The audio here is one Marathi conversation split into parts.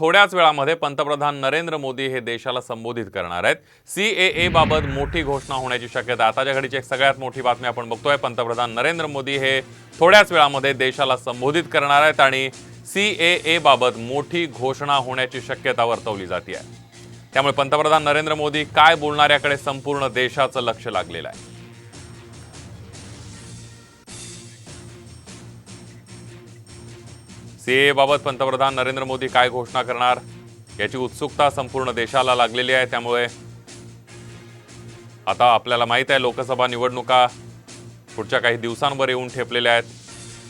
थोड्याच वेळामध्ये पंतप्रधान नरेंद्र मोदी हे देशाला संबोधित करणार आहेत. सी ए ए बाबत मोठी घोषणा होण्याची शक्यता आताच्या घडीची एक सगळ्यात मोठी बातमी आपण बघतोय. पंतप्रधान नरेंद्र मोदी हे थोड्याच वेळामध्ये देशाला संबोधित करणार आहेत आणि सी ए ए बाबत मोठी घोषणा होण्याची शक्यता वर्तवली जाते आहे. त्यामुळे पंतप्रधान नरेंद्र मोदी काय बोलणाऱ्याकडे संपूर्ण देशाचं लक्ष लागलेलं आहे. सीए बाबत पंतप्रधान नरेंद्र मोदी काय घोषणा करणार? याची उत्सुकता संपूर्ण देशाला लागलेली आहे. त्यामुळे आता आपल्याला माहीत आहे लोकसभा निवडणुका पुढच्या काही दिवसांवर येऊन ठेपलेल्या आहेत.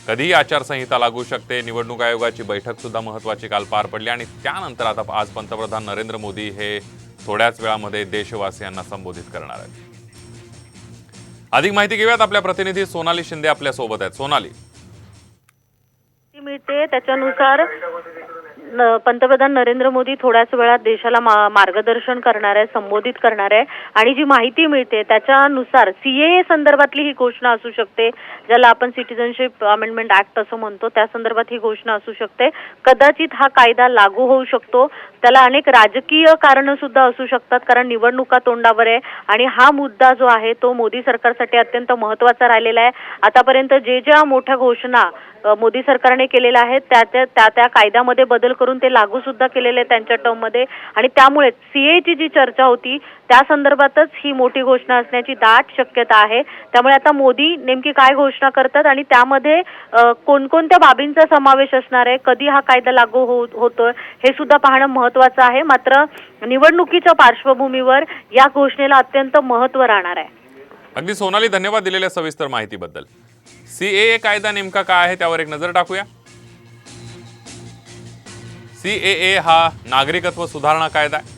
कधीही आचारसंहिता लागू शकते. निवडणूक आयोगाची बैठक सुद्धा महत्वाची काल पार पडली आणि त्यानंतर आता आज पंतप्रधान नरेंद्र मोदी हे थोड्याच वेळामध्ये देशवासियांना संबोधित करणार आहेत. अधिक माहिती घेऊयात. आपल्या प्रतिनिधी सोनाली शिंदे आपल्यासोबत आहेत. सोनाली. असते त्याच्यानुसार पंतप्रधान नरेंद्र मोदी थोड्याच वेळात देशाला मा- मार्गदर्शन करणार आहे संबोधित करणार आहे आणि जी माहिती मिळते त्याच्यानुसार सीएए संदर्भातली ही घोषणा असू शकते. ज्याला आपण सिटिझनशिप अमेंडमेंट ऍक्ट असं म्हणतो त्या संदर्भात ही घोषणा असू शकते. कदाचित हा कायदा लागू होऊ शकतो. त्याला अनेक राजकीय कारणं सुद्धा असू शकतात कारण निवडणुका तोंडावर आहे आणि हा मुद्दा जो आहे तो मोदी सरकारसाठी अत्यंत महत्त्वाचा राहिलेला आहे. आतापर्यंत जे ज्या मोठ्या घोषणा मोदी सरकारने केलेल्या आहेत त्या त्या त्या त्या कायद्यामध्ये बदल करून ते लागू सुद्धा केलेले त्यांच्या त्यांच्या टर्ममध्ये आणि त्यामुळे सीएची जी चर्चा होती त्या संदर्भातच ही मोठी घोषणा असण्याची दाट शक्यता आहे. त्यामुळे आता मोदी नेमकी काय घोषणा करतात आणि त्यामध्ये कोणकोणत्या बाबींचा समावेश असणार आहे कधी हा कायदा लागू हो होतोय हे सुद्धा पाहणं महत्वाचं आहे. मात्र निवडणुकीच्या पार्श्वभूमीवर या घोषणेला अत्यंत महत्त्व राहणार आहे. अगदी सोनाली धन्यवाद दिलेल्या सविस्तर माहितीबद्दल. सीएए कायदा नेमका काय आहे त्यावर एक नजर टाकूया. सी ए ए हा नागरिकत्व सुधारणा कायदा आहे.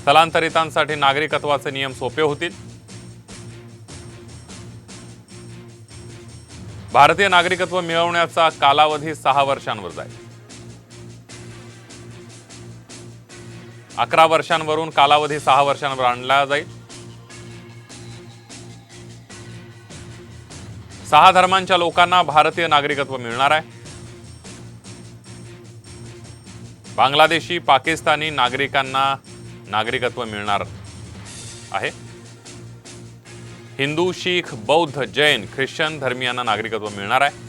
स्थलांतरितांसाठी नागरिकत्वाचे नियम सोपे होतील. भारतीय नागरिकत्व मिळवण्याचा कालावधी सहा वर्षांवर जाईल. अकरा वर्षांवरून कालावधी सहा वर्षांवर आणला जाईल. सहा धर्मांच्या लोकांना भारतीय नागरिकत्व मिळणार आहे. बांगलादेशी पाकिस्तानी नागरिकांना नागरिकत्व मिळणार आहे. हिंदू शीख बौद्ध जैन ख्रिश्चन धर्मियांना नागरिकत्व मिळणार आहे.